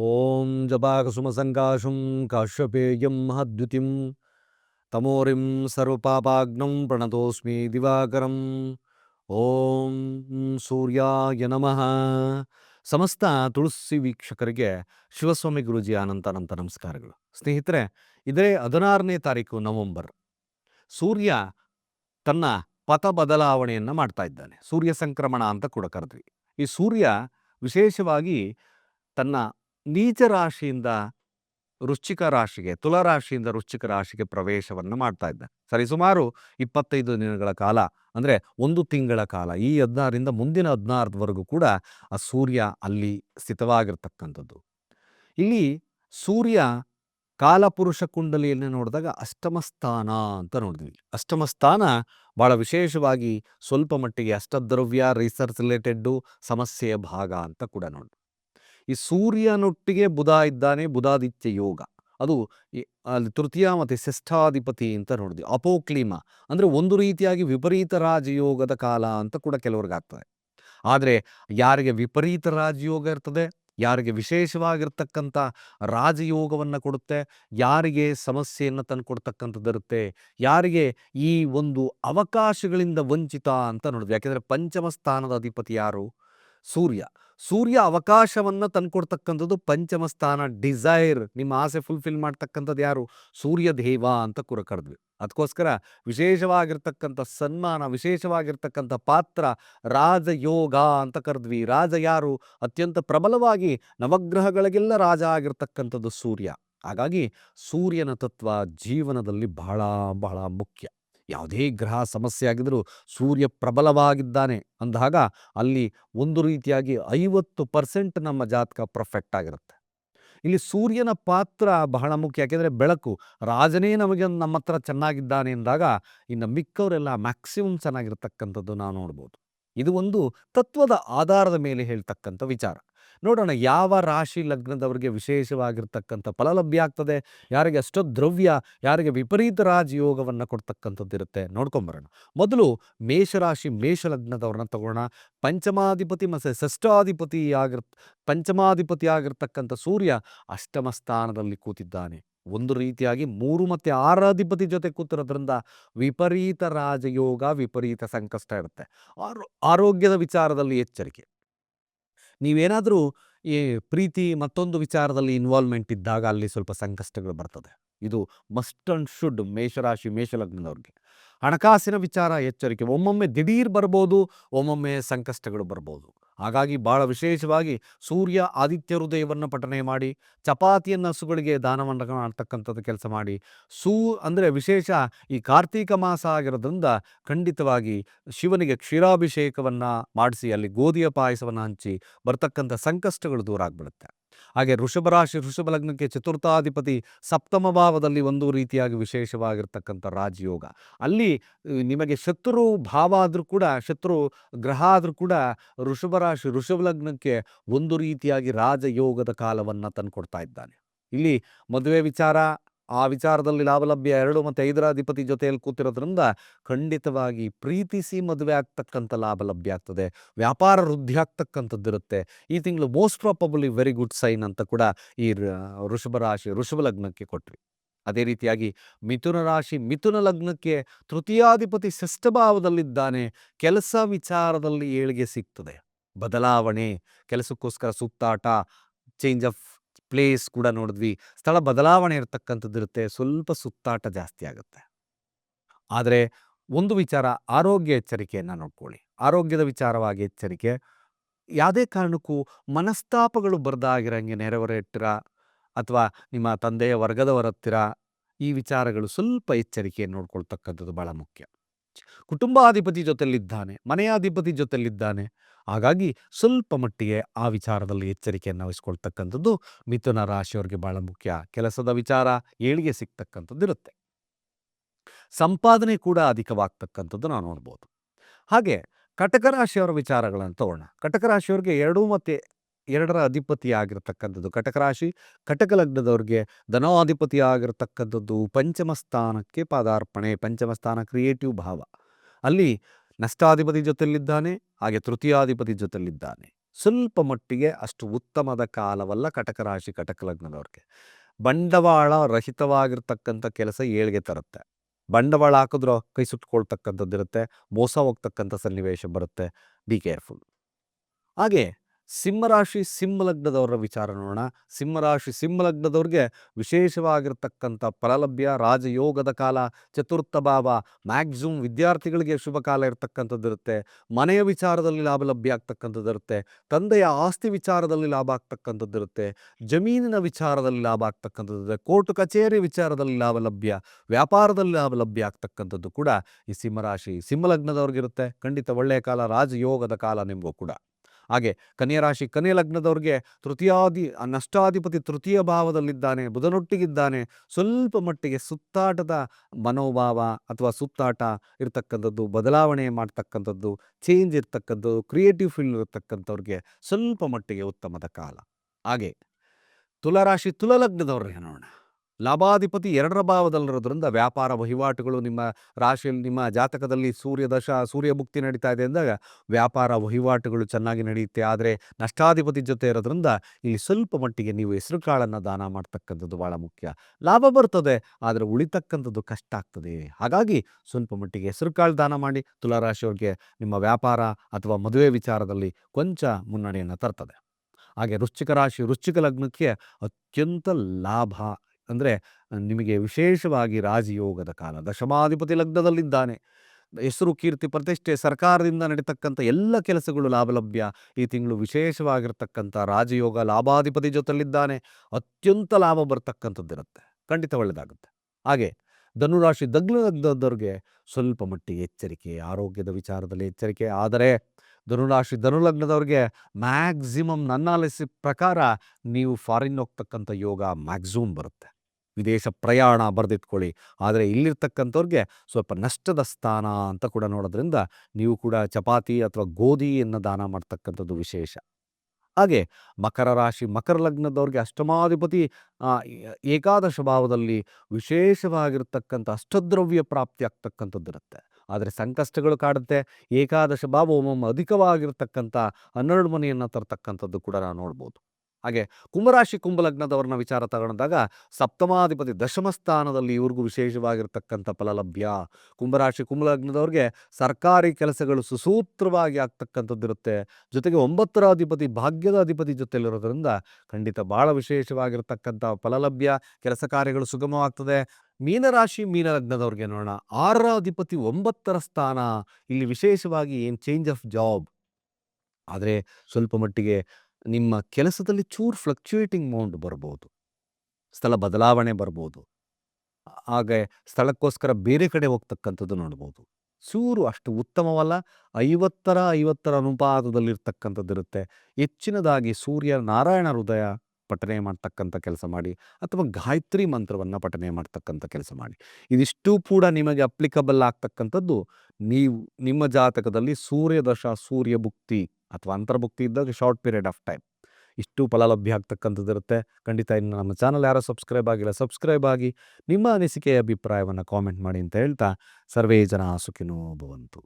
ಓಂ ಜಪಾಕಸುಮಸಂಕಾಶಂ ಕಾಶ್ಯಪೇಯಂ ಮಹದ್ಯುತಿಂ ತಮೋರಿಂ ಸರ್ವಪಾಪಾಗ್ನಂ ಪ್ರಣತೋಸ್ಮಿ ದಿವಾಕರಂ ಓಂ ಸೂರ್ಯಾಯ ನಮಃ ಸಮಸ್ತ ತುಳಸಿ ವೀಕ್ಷಕರಿಗೆ ಶಿವಸ್ವಾಮಿ ಗುರುಜಿ ಅನಂತ ಅನಂತ ನಮಸ್ಕಾರಗಳು. ಸ್ನೇಹಿತರೆ, ಇದೇ ಹದಿನಾರನೇ ತಾರೀಕು ನವೆಂಬರ್. ಸೂರ್ಯ ತನ್ನ ಪಥ ಬದಲಾವಣೆಯನ್ನು ಮಾಡ್ತಾ ಇದ್ದಾನೆ. ಸೂರ್ಯ ಸಂಕ್ರಮಣ ಅಂತ ಕೂಡ ಕರೆದ್ವಿ. ಈ ಸೂರ್ಯ ವಿಶೇಷವಾಗಿ ತನ್ನ ನೀಚ ರಾಶಿಯಿಂದ ವೃಶ್ಚಿಕ ರಾಶಿಗೆ ತುಲರಾಶಿಯಿಂದ ವೃಶ್ಚಿಕ ರಾಶಿಗೆ ಪ್ರವೇಶವನ್ನು ಮಾಡ್ತಾ ಇದ್ದ. ಸರಿಸುಮಾರು ಇಪ್ಪತ್ತೈದು ದಿನಗಳ ಕಾಲ, ಅಂದರೆ ಒಂದು ತಿಂಗಳ ಕಾಲ, ಈ ಹದಿನಾರರಿಂದ ಮುಂದಿನ ಹದಿನಾರದವರೆಗೂ ಕೂಡ ಆ ಸೂರ್ಯ ಅಲ್ಲಿ ಸ್ಥಿತವಾಗಿರ್ತಕ್ಕಂಥದ್ದು. ಇಲ್ಲಿ ಸೂರ್ಯ ಕಾಲಪುರುಷ ಕುಂಡಲಿಯನ್ನು ನೋಡಿದಾಗ ಅಷ್ಟಮ ಸ್ಥಾನ ಅಂತ ನೋಡಿದ್ವಿ. ಅಷ್ಟಮ ಸ್ಥಾನ ಭಾಳ ವಿಶೇಷವಾಗಿ ಸ್ವಲ್ಪ ಮಟ್ಟಿಗೆ ಅಷ್ಟದ್ರವ್ಯ ರಿಸರ್ಚ್ ರಿಲೇಟೆಡ್ಡು ಸಮಸ್ಯೆಯ ಭಾಗ ಅಂತ ಕೂಡ ನೋಡಿದ್ವಿ. ಈ ಸೂರ್ಯನೊಟ್ಟಿಗೆ ಬುಧ ಇದ್ದಾನೆ, ಬುಧಾದಿತ್ಯ ಯೋಗ. ಅದು ಅಲ್ಲಿ ತೃತೀಯ ಮತ್ತು ಷಷ್ಠಾಧಿಪತಿ ಅಂತ ನೋಡಿದ್ವಿ. ಅಪೋಕ್ಲಿಮ ಅಂದರೆ ಒಂದು ರೀತಿಯಾಗಿ ವಿಪರೀತ ರಾಜಯೋಗದ ಕಾಲ ಅಂತ ಕೂಡ ಕೆಲವ್ರಿಗಾಗ್ತದೆ ಆದರೆ ಯಾರಿಗೆ ವಿಪರೀತ ರಾಜಯೋಗ ಇರ್ತದೆ, ಯಾರಿಗೆ ವಿಶೇಷವಾಗಿರ್ತಕ್ಕಂಥ ರಾಜಯೋಗವನ್ನು ಕೊಡುತ್ತೆ, ಯಾರಿಗೆ ಸಮಸ್ಯೆಯನ್ನು ತಂದು ಕೊಡ್ತಕ್ಕಂಥದ್ದಿರುತ್ತೆ ಯಾರಿಗೆ ಈ ಒಂದು ಅವಕಾಶಗಳಿಂದ ವಂಚಿತ ಅಂತ ನೋಡಿದ್ವಿ. ಯಾಕೆಂದರೆ ಪಂಚಮ ಸ್ಥಾನದ ಅಧಿಪತಿ ಯಾರು? ಸೂರ್ಯ. ಸೂರ್ಯ ಅವಕಾಶವನ್ನು ತಂದ್ಕೊಡ್ತಕ್ಕಂಥದ್ದು ಪಂಚಮ ಸ್ಥಾನ ಡಿಸೈರ್, ನಿಮ್ಮ ಆಸೆ ಫುಲ್ಫಿಲ್ ಮಾಡ್ತಕ್ಕಂಥದ್ದು ಯಾರು? ಸೂರ್ಯ ದೇವ ಅಂತ ಕೂರ ಕರೆದ್ವಿ. ಅದಕ್ಕೋಸ್ಕರ ವಿಶೇಷವಾಗಿರ್ತಕ್ಕಂಥ ಸನ್ಮಾನ, ವಿಶೇಷವಾಗಿರ್ತಕ್ಕಂಥ ಪಾತ್ರ, ರಾಜಯೋಗ ಅಂತ ಕರೆದ್ವಿ. ರಾಜ ಯಾರು? ಅತ್ಯಂತ ಪ್ರಬಲವಾಗಿ ನವಗ್ರಹಗಳಿಗೆಲ್ಲ ರಾಜ ಆಗಿರ್ತಕ್ಕಂಥದ್ದು ಸೂರ್ಯ. ಹಾಗಾಗಿ ಸೂರ್ಯನ ತತ್ವ ಜೀವನದಲ್ಲಿ ಬಹಳ ಬಹಳ ಮುಖ್ಯ. ಯಾವುದೇ ಗ್ರಹ ಸಮಸ್ಯೆ ಆಗಿದ್ದರೂ ಸೂರ್ಯ ಪ್ರಬಲವಾಗಿದ್ದಾನೆ ಅಂದಾಗ ಅಲ್ಲಿ ಒಂದು ರೀತಿಯಾಗಿ ಐವತ್ತು ಪರ್ಸೆಂಟ್ ನಮ್ಮ ಜಾತಕ ಪರ್ಫೆಕ್ಟ್ ಆಗಿರುತ್ತೆ. ಇಲ್ಲಿ ಸೂರ್ಯನ ಪಾತ್ರ ಬಹಳ ಮುಖ್ಯ, ಯಾಕೆಂದರೆ ಬೆಳಕು ರಾಜನೇ ನಮಗೆ ನಮ್ಮ ಹತ್ರ ಚೆನ್ನಾಗಿದ್ದಾನೆ ಅಂದಾಗ ಇನ್ನು ಮಿಕ್ಕವರೆಲ್ಲ ಮ್ಯಾಕ್ಸಿಮಮ್ ಚೆನ್ನಾಗಿರ್ತಕ್ಕಂಥದ್ದು ನಾವು ನೋಡ್ಬೋದು. ಇದು ಒಂದು ತತ್ವದ ಆಧಾರದ ಮೇಲೆ ಹೇಳ್ತಕ್ಕಂಥ ವಿಚಾರ. ನೋಡೋಣ ಯಾವ ರಾಶಿ ಲಗ್ನದವರಿಗೆ ವಿಶೇಷವಾಗಿರ್ತಕ್ಕಂಥ ಫಲ ಲಭ್ಯ ಆಗ್ತದೆ, ಯಾರಿಗೆ ಅಷ್ಟೋ ದ್ರವ್ಯ ಯಾರಿಗೆ ವಿಪರೀತ ರಾಜಯೋಗವನ್ನು ಕೊಡ್ತಕ್ಕಂಥದ್ದು ಇರುತ್ತೆ ನೋಡ್ಕೊಂಬರೋಣ. ಮೊದಲು ಮೇಷರಾಶಿ ಮೇಷ ಲಗ್ನದವ್ರನ್ನ ತಗೋಣ. ಪಂಚಮಾಧಿಪತಿ ಮತ್ತು ಷಷ್ಠಾಧಿಪತಿ ಆಗಿರ್, ಪಂಚಮಾಧಿಪತಿ ಆಗಿರ್ತಕ್ಕಂಥ ಸೂರ್ಯ ಅಷ್ಟಮ ಸ್ಥಾನದಲ್ಲಿ ಕೂತಿದ್ದಾನೆ. ಒಂದು ರೀತಿಯಾಗಿ ಮೂರು ಮತ್ತು ಆರಾಧಿಪತಿ ಜೊತೆ ಕೂತಿರೋದ್ರಿಂದ ವಿಪರೀತ ರಾಜಯೋಗ, ವಿಪರೀತ ಸಂಕಷ್ಟ ಇರುತ್ತೆ. ಆರೋ, ಆರೋಗ್ಯದ ವಿಚಾರದಲ್ಲಿ ಎಚ್ಚರಿಕೆ. ನೀವೇನಾದರೂ ಈ ಪ್ರೀತಿ ಮತ್ತೊಂದು ವಿಚಾರದಲ್ಲಿ ಇನ್ವಾಲ್ವ್ಮೆಂಟ್ ಇದ್ದಾಗ ಅಲ್ಲಿ ಸ್ವಲ್ಪ ಸಂಕಷ್ಟಗಳು ಬರ್ತದೆ. ಇದು ಮಸ್ಟ್ ಅಂಡ್ ಶುಡ್ ಮೇಷರಾಶಿ, ಮೇಷಲಗ್ನದವ್ರಿಗೆ. ಹಣಕಾಸಿನ ವಿಚಾರ ಎಚ್ಚರಿಕೆ. ಒಮ್ಮೊಮ್ಮೆ ದಿಢೀರ್ ಬರ್ಬೋದು, ಒಮ್ಮೊಮ್ಮೆ ಸಂಕಷ್ಟಗಳು ಬರ್ಬೋದು. ಹಾಗಾಗಿ ಭಾಳ ವಿಶೇಷವಾಗಿ ಸೂರ್ಯ ಆದಿತ್ಯ ಹೃದಯವನ್ನು ಪಠನೆ ಮಾಡಿ ಚಪಾತಿಯನ್ನು ಹಸುಗಳಿಗೆ ದಾನವನ್ನು ಮಾಡ್ತಕ್ಕಂಥದ್ದು ಕೆಲಸ ಮಾಡಿ, ಸೂ ಅಂದರೆ ವಿಶೇಷ ಈ ಕಾರ್ತೀಕ ಮಾಸ ಆಗಿರೋದ್ರಿಂದ ಖಂಡಿತವಾಗಿ ಶಿವನಿಗೆ ಕ್ಷೀರಾಭಿಷೇಕವನ್ನು ಮಾಡಿಸಿ, ಅಲ್ಲಿ ಗೋಧಿಯ ಪಾಯಸವನ್ನು ಹಂಚಿ ಬರ್ತಕ್ಕಂಥ ಸಂಕಷ್ಟಗಳು ದೂರ ಆಗ್ಬಿಡುತ್ತೆ. ಹಾಗೆ ವೃಷಭರಾಶಿ ವೃಷಭ ಲಗ್ನಕ್ಕೆ ಚತುರ್ಥಾಧಿಪತಿ ಸಪ್ತಮ ಭಾವದಲ್ಲಿ ಒಂದು ರೀತಿಯಾಗಿ ವಿಶೇಷವಾಗಿರ್ತಕ್ಕಂಥ ರಾಜಯೋಗ. ಅಲ್ಲಿ ನಿಮಗೆ ಶತ್ರು ಭಾವ ಆದರೂ ಕೂಡ, ಶತ್ರು ಗ್ರಹ ಆದರೂ ಕೂಡ ವೃಷಭರಾಶಿ ವೃಷಭ ಲಗ್ನಕ್ಕೆ ಒಂದು ರೀತಿಯಾಗಿ ರಾಜಯೋಗದ ಕಾಲವನ್ನು ತಂದುಕೊಡ್ತಾ ಇದ್ದಾನೆ. ಇಲ್ಲಿ ಮದುವೆ ವಿಚಾರ ಆ ವಿಚಾರದಲ್ಲಿ ಲಾಭಲಭ್ಯ ಎರಡು ಮತ್ತು ಐದರ ಅಧಿಪತಿ ಜೊತೆಯಲ್ಲಿ ಕೂತಿರೋದ್ರಿಂದ ಖಂಡಿತವಾಗಿ ಪ್ರೀತಿಸಿ ಮದುವೆ ಆಗ್ತಕ್ಕಂಥ ಲಾಭ ಲಭ್ಯ ಆಗ್ತದೆ. ವ್ಯಾಪಾರ ವೃದ್ಧಿ ಆಗ್ತಕ್ಕಂಥದ್ದಿರುತ್ತೆ. ಈ ತಿಂಗಳು most probably very good sign ಅಂತ ಕೂಡ ಈ ಋಷಭ ರಾಶಿ ಋಷಭ ಲಗ್ನಕ್ಕೆ ಕೊಟ್ವಿ. ಅದೇ ರೀತಿಯಾಗಿ ಮಿಥುನ ರಾಶಿ, ಮಿಥುನ ಲಗ್ನಕ್ಕೆ ತೃತೀಯಾಧಿಪತಿ ಷಷ್ಠ ಭಾವದಲ್ಲಿದ್ದಾನೆ. ಕೆಲಸ ವಿಚಾರದಲ್ಲಿ ಏಳಿಗೆ ಸಿಗ್ತದೆ. ಬದಲಾವಣೆ, ಕೆಲಸಕ್ಕೋಸ್ಕರ ಸುತ್ತಾಟ ಚೇಂಜ್ ಆಫ್ ಪ್ಲೇಸ್ ಕೂಡ ನೋಡಿದ್ವಿ. ಸ್ಥಳ ಬದಲಾವಣೆ ಇರತಕ್ಕಂಥದ್ದು ಇರುತ್ತೆ. ಸ್ವಲ್ಪ ಸುತ್ತಾಟ ಜಾಸ್ತಿ ಆಗುತ್ತೆ. ಆದರೆ ಒಂದು ವಿಚಾರ, ಆರೋಗ್ಯ ಎಚ್ಚರಿಕೆಯನ್ನು ನೋಡ್ಕೊಳ್ಳಿ. ಆರೋಗ್ಯದ ವಿಚಾರವಾಗಿ ಎಚ್ಚರಿಕೆ. ಯಾವುದೇ ಕಾರಣಕ್ಕೂ ಮನಸ್ತಾಪಗಳು ಬರ್ದಾಗಿರಂಗೆ ಹತ್ತಿರ ಅಥವಾ ನಿಮ್ಮ ತಂದೆಯ ವರ್ಗದವರ ಹತ್ತಿರ ಈ ವಿಚಾರಗಳು ಸ್ವಲ್ಪ ಎಚ್ಚರಿಕೆಯನ್ನು ನೋಡ್ಕೊಳ್ತಕ್ಕಂಥದ್ದು ಭಾಳ ಮುಖ್ಯ. ಕುಟುಂಬಾಧಿಪತಿ ಜೊತೆಲಿದ್ದಾನೆ ಮನೆಯಾಧಿಪತಿ ಜೊತೆಲಿದ್ದಾನೆ ಹಾಗಾಗಿ ಸ್ವಲ್ಪ ಮಟ್ಟಿಗೆ ಆ ವಿಚಾರದಲ್ಲಿ ಎಚ್ಚರಿಕೆಯನ್ನು ವಹಿಸ್ಕೊಳ್ತಕ್ಕಂಥದ್ದು ಮಿಥುನ ರಾಶಿಯವರಿಗೆ ಬಹಳ ಮುಖ್ಯ. ಕೆಲಸದ ವಿಚಾರ, ಏಳಿಗೆ ಸಿಗ್ತಕ್ಕಂಥದ್ದು ಇರುತ್ತೆ. ಸಂಪಾದನೆ ಕೂಡ ಅಧಿಕವಾಗ್ತಕ್ಕಂಥದ್ದು ನಾವು ನೋಡ್ಬೋದು. ಹಾಗೆ ಕಟಕ ರಾಶಿಯವರ ವಿಚಾರಗಳನ್ನು ತಗೋಣ ಕಟಕ ರಾಶಿಯವರಿಗೆ ಎರಡು ಮತ್ತು ಎರಡರ ಅಧಿಪತಿ ಆಗಿರತಕ್ಕಂಥದ್ದು ಕಟಕ ರಾಶಿ, ಕಟಕ ಲಗ್ನದವ್ರಿಗೆ ಧನಾಧಿಪತಿ ಆಗಿರತಕ್ಕಂಥದ್ದು ಪಂಚಮ ಸ್ಥಾನಕ್ಕೆ ಪಾದಾರ್ಪಣೆ, ಪಂಚಮ ಸ್ಥಾನ ಕ್ರಿಯೇಟಿವ್ ಭಾವ. ಅಲ್ಲಿ ನಷ್ಟಾಧಿಪತಿ ಜೊತೆಲಿದ್ದಾನೆ ಹಾಗೆ ತೃತೀಯಾಧಿಪತಿ ಜೊತೆಲಿದ್ದಾನೆ ಸ್ವಲ್ಪ ಮಟ್ಟಿಗೆ ಅಷ್ಟು ಉತ್ತಮದ ಕಾಲವಲ್ಲ ಕಟಕ ರಾಶಿ, ಕಟಕ ಲಗ್ನದವ್ರಿಗೆ. ಬಂಡವಾಳ ರಹಿತವಾಗಿರ್ತಕ್ಕಂಥ ಕೆಲಸ ಏಳಿಗೆ ತರುತ್ತೆ. ಬಂಡವಾಳ ಹಾಕಿದ್ರೋ ಕೈ ಸುಟ್ಕೊಳ್ತಕ್ಕಂಥದ್ದಿರುತ್ತೆ, ಮೋಸ ಹೋಗ್ತಕ್ಕಂಥ ಸನ್ನಿವೇಶ ಬರುತ್ತೆ. ಬಿ ಕೇರ್ಫುಲ್ ಹಾಗೆ ಸಿಂಹರಾಶಿ ಸಿಂಹಲಗ್ನದವರ ವಿಚಾರ ನೋಡೋಣ. ಸಿಂಹರಾಶಿ ಸಿಂಹಲಗ್ನದವ್ರಿಗೆ ವಿಶೇಷವಾಗಿರ್ತಕ್ಕಂಥ ಫಲಲಭ್ಯ ರಾಜಯೋಗದ ಕಾಲ, ಚತುರ್ಥ ಭಾವ, ಮ್ಯಾಕ್ಸಿಮಮ್ ವಿದ್ಯಾರ್ಥಿಗಳಿಗೆ ಶುಭ ಕಾಲ ಇರತಕ್ಕಂಥದ್ದು ಇರುತ್ತೆ. ಮನೆಯ ವಿಚಾರದಲ್ಲಿ ಲಾಭ ಲಭ್ಯ ಆಗ್ತಕ್ಕಂಥದ್ದು ಇರುತ್ತೆ. ತಂದೆಯ ಆಸ್ತಿ ವಿಚಾರದಲ್ಲಿ ಲಾಭ ಆಗ್ತಕ್ಕಂಥದ್ದು ಇರುತ್ತೆ. ಜಮೀನಿನ ವಿಚಾರದಲ್ಲಿ ಲಾಭ ಆಗ್ತಕ್ಕಂಥದ್ದು ಇರುತ್ತೆ. ಕೋರ್ಟ್ ಕಚೇರಿ ವಿಚಾರದಲ್ಲಿ ಲಾಭ ಲಭ್ಯ ವ್ಯಾಪಾರದಲ್ಲಿ ಲಾಭ ಲಭ್ಯ ಆಗ್ತಕ್ಕಂಥದ್ದು ಕೂಡ ಈ ಸಿಂಹರಾಶಿ ಸಿಂಹಲಗ್ನದವ್ರಿಗಿರುತ್ತೆ. ಖಂಡಿತ ಒಳ್ಳೆಯ ಕಾಲ, ರಾಜಯೋಗದ ಕಾಲ ನಿಮಗೂ ಕೂಡ. ಹಾಗೆ ಕನ್ಯರಾಶಿ ಕನ್ಯಾ ಲಗ್ನದವ್ರಿಗೆ ತೃತೀಯಾಧಿ ನಷ್ಟಾಧಿಪತಿ ತೃತೀಯ ಭಾವದಲ್ಲಿದ್ದಾನೆ, ಬುಧನೊಟ್ಟಿಗಿದ್ದಾನೆ, ಸ್ವಲ್ಪ ಮಟ್ಟಿಗೆ ಸುತ್ತಾಟದ ಮನೋಭಾವ ಅಥವಾ ಸುತ್ತಾಟ ಇರತಕ್ಕಂಥದ್ದು, ಬದಲಾವಣೆ ಮಾಡ್ತಕ್ಕಂಥದ್ದು ಚೇಂಜ್ ಇರ್ತಕ್ಕಂಥದ್ದು ಕ್ರಿಯೇಟಿವ್ ಫೀಲ್ಡ್ ಇರ್ತಕ್ಕಂಥವ್ರಿಗೆ ಸ್ವಲ್ಪ ಮಟ್ಟಿಗೆ ಉತ್ತಮದ ಕಾಲ. ಹಾಗೆ ತುಲರಾಶಿ ತುಲಲಗ್ನದವ್ರಿಗೆ ನೋಡೋಣ. ಲಾಭಾಧಿಪತಿ ಎರಡರ ಭಾವದಲ್ಲಿರೋದ್ರಿಂದ ವ್ಯಾಪಾರ ವಹಿವಾಟುಗಳು ನಿಮ್ಮ ರಾಶಿಯಲ್ಲಿ, ನಿಮ್ಮ ಜಾತಕದಲ್ಲಿ ಸೂರ್ಯ ದಶ, ಸೂರ್ಯ ಭುಕ್ತಿ ನಡೀತಾ ಇದೆ ಅಂದಾಗ ವ್ಯಾಪಾರ ವಹಿವಾಟುಗಳು ಚೆನ್ನಾಗಿ ನಡೆಯುತ್ತೆ. ಆದರೆ ನಷ್ಟಾಧಿಪತಿ ಜೊತೆ ಇರೋದ್ರಿಂದ ಇಲ್ಲಿ ಸ್ವಲ್ಪ ಮಟ್ಟಿಗೆ ನೀವು ಹೆಸರು ಕಾಳನ್ನು ದಾನ ಮಾಡ್ತಕ್ಕಂಥದ್ದು ಭಾಳ ಮುಖ್ಯ. ಲಾಭ ಬರ್ತದೆ, ಆದರೆ ಉಳಿತಕ್ಕಂಥದ್ದು ಕಷ್ಟ ಆಗ್ತದೆ. ಹಾಗಾಗಿ ಸ್ವಲ್ಪ ಮಟ್ಟಿಗೆ ಹೆಸರು ದಾನ ಮಾಡಿ ತುಲಾರಾಶಿಯವ್ರಿಗೆ ನಿಮ್ಮ ವ್ಯಾಪಾರ ಅಥವಾ ಮದುವೆ ವಿಚಾರದಲ್ಲಿ ಕೊಂಚ ಮುನ್ನಡೆಯನ್ನು ತರ್ತದೆ. ಹಾಗೆ ವೃಶ್ಚಿಕ ರಾಶಿ ವೃಶ್ಚಿಕ ಲಗ್ನಕ್ಕೆ ಅತ್ಯಂತ ಲಾಭ ಅಂದರೆ, ನಿಮಗೆ ವಿಶೇಷವಾಗಿ ರಾಜಯೋಗದ ಕಾಲ, ದಶಮಾಧಿಪತಿ ಲಗ್ನದಲ್ಲಿದ್ದಾನೆ. ಹೆಸರು ಕೀರ್ತಿ ಪ್ರತಿಷ್ಠೆ, ಸರ್ಕಾರದಿಂದ ನಡೀತಕ್ಕಂಥ ಎಲ್ಲ ಕೆಲಸಗಳು ಲಾಭಲಭ್ಯ. ಈ ತಿಂಗಳು ವಿಶೇಷವಾಗಿರ್ತಕ್ಕಂಥ ರಾಜಯೋಗ ಲಾಭಾಧಿಪತಿ ಜೊತೆಲಿದ್ದಾನೆ ಅತ್ಯಂತ ಲಾಭ ಬರ್ತಕ್ಕಂಥದ್ದಿರುತ್ತೆ. ಖಂಡಿತ ಒಳ್ಳೆಯದಾಗುತ್ತೆ. ಹಾಗೆ, ಧನುರಾಶಿ ದಗ್ನ ಲಗ್ನದವ್ರಿಗೆ ಸ್ವಲ್ಪ ಮಟ್ಟಿಗೆ ಎಚ್ಚರಿಕೆ, ಆರೋಗ್ಯದ ವಿಚಾರದಲ್ಲಿ ಎಚ್ಚರಿಕೆ. ಆದರೆ, ಧನುರಾಶಿ ಧನುಲಗ್ನದವ್ರಿಗೆ ಮ್ಯಾಕ್ಸಿಮಮ್ ನನ್ನ ಪ್ರಕಾರ ನೀವು ಫಾರಿನ್ ಹೋಗ್ತಕ್ಕಂಥ ಯೋಗ ಮ್ಯಾಕ್ಸಿಮಮ್ ಬರುತ್ತೆ. ವಿದೇಶ ಪ್ರಯಾಣ ಬರೆದಿಟ್ಕೊಳ್ಳಿ. ಆದರೆ ಇಲ್ಲಿರ್ತಕ್ಕಂಥವ್ರಿಗೆ ಸ್ವಲ್ಪ ನಷ್ಟದ ಸ್ಥಾನ ಅಂತ ಕೂಡ ನೋಡೋದ್ರಿಂದ ನೀವು ಕೂಡ ಚಪಾತಿ ಅಥವಾ ಗೋಧಿಯನ್ನು ದಾನ ಮಾಡ್ತಕ್ಕಂಥದ್ದು ವಿಶೇಷ. ಹಾಗೆ ಮಕರ ರಾಶಿ, ಮಕರ ಲಗ್ನದವ್ರಿಗೆ ಅಷ್ಟಮಾಧಿಪತಿ ಏಕಾದಶ ಭಾವದಲ್ಲಿ ವಿಶೇಷವಾಗಿರ್ತಕ್ಕಂಥ ಅಷ್ಟದ್ರವ್ಯ ಪ್ರಾಪ್ತಿ ಆಗ್ತಕ್ಕಂಥದ್ದು ಇರುತ್ತೆ. ಆದರೆ ಸಂಕಷ್ಟಗಳು ಕಾಡುತ್ತೆ, ಏಕಾದಶ ಭಾವ ಒಮ್ಮೊಮ್ಮೆ ಅಧಿಕವಾಗಿರ್ತಕ್ಕಂಥ ಹನ್ನೆರಡು ಮನೆಯನ್ನು ತರ್ತಕ್ಕಂಥದ್ದು ಕೂಡ ನಾವು ನೋಡ್ಬೋದು. ಹಾಗೆ ಕುಂಭರಾಶಿ ಕುಂಭಲಗ್ನದವ್ರನ್ನ ವಿಚಾರ ತಗೊಂಡಾಗ ಸಪ್ತಮಾಧಿಪತಿ ದಶಮ ಸ್ಥಾನದಲ್ಲಿ ಇವ್ರಿಗೂ ವಿಶೇಷವಾಗಿರ್ತಕ್ಕಂಥ ಫಲ ಲಭ್ಯ. ಕುಂಭರಾಶಿ ಕುಂಭಲಗ್ನದವ್ರಿಗೆ ಸರ್ಕಾರಿ ಕೆಲಸಗಳು ಸುಸೂತ್ರವಾಗಿ ಆಗ್ತಕ್ಕಂಥದ್ದಿರುತ್ತೆ ಜೊತೆಗೆ ಒಂಬತ್ತರ ಅಧಿಪತಿ ಭಾಗ್ಯದ ಅಧಿಪತಿ ಜೊತೆಲಿರೋದ್ರಿಂದ ಖಂಡಿತ ಭಾಳ ವಿಶೇಷವಾಗಿರ್ತಕ್ಕಂಥ ಫಲಲಭ್ಯ ಕೆಲಸ ಕಾರ್ಯಗಳು ಸುಗಮವಾಗ್ತದೆ. ಮೀನರಾಶಿ ಮೀನಲಗ್ನದವ್ರಿಗೆ ನೋಡೋಣ. ಆರರ ಅಧಿಪತಿ ಒಂಬತ್ತರ ಸ್ಥಾನ. ಇಲ್ಲಿ ವಿಶೇಷವಾಗಿ ಏನು ಚೇಂಜ್ ಆಫ್ ಜಾಬ್ ಆದರೆ ಸ್ವಲ್ಪ ಮಟ್ಟಿಗೆ ನಿಮ್ಮ ಕೆಲಸದಲ್ಲಿ ಚೂರು ಫ್ಲಕ್ಚುಯೇಟಿಂಗ್ ಮೌಂಟ್ ಬರ್ಬೋದು. ಸ್ಥಳ ಬದಲಾವಣೆ ಬರ್ಬೋದು. ಹಾಗೆ ಸ್ಥಳಕ್ಕೋಸ್ಕರ ಬೇರೆ ಕಡೆ ಹೋಗ್ತಕ್ಕಂಥದ್ದು ನೋಡ್ಬೋದು. ಚೂರು ಅಷ್ಟು ಉತ್ತಮವಲ್ಲ, ಐವತ್ತರ ಐವತ್ತರ ಅನುಪಾತದಲ್ಲಿರ್ತಕ್ಕಂಥದ್ದಿರುತ್ತೆ. ಹೆಚ್ಚಿನದಾಗಿ ಸೂರ್ಯ ನಾರಾಯಣ ಹೃದಯ ಪಠನೆ ಮಾಡ್ತಕ್ಕಂಥ ಕೆಲಸ ಮಾಡಿ ಅಥವಾ ಗಾಯತ್ರಿ ಮಂತ್ರವನ್ನು ಪಠನೆ ಮಾಡ್ತಕ್ಕಂಥ ಕೆಲಸ ಮಾಡಿ. ಇದಿಷ್ಟು ಕೂಡ ನಿಮಗೆ ಅಪ್ಲಿಕಬಲ್ ಆಗ್ತಕ್ಕಂಥದ್ದು ನೀವು ನಿಮ್ಮ ಜಾತಕದಲ್ಲಿ ಸೂರ್ಯ ದಶ ಸೂರ್ಯ ಭುಕ್ತಿ ಅಥವಾ ಅಂತರ್ಭುಕ್ತಿ ಇದ್ದಾಗ ಶಾರ್ಟ್ ಪೀರಿಯಡ್ ಆಫ್ ಟೈಮ್ ಇಷ್ಟು ಫಲ ಲಭ್ಯ ಆಗ್ತಕ್ಕಂಥದ್ದು ಇರುತ್ತೆ. ಖಂಡಿತ ಇನ್ನು ನಮ್ಮ ಚಾನಲ್ ಯಾರೋ ಸಬ್ಸ್ಕ್ರೈಬ್ ಆಗಿಲ್ಲ ಸಬ್ಸ್ಕ್ರೈಬ್ ಆಗಿ ನಿಮ್ಮ ಅನಿಸಿಕೆಯ ಅಭಿಪ್ರಾಯವನ್ನು ಕಾಮೆಂಟ್ ಮಾಡಿ ಅಂತ ಹೇಳ್ತಾ, ಸರ್ವೇ ಜನ ಸುಖಿನೋ ಭವಂತು.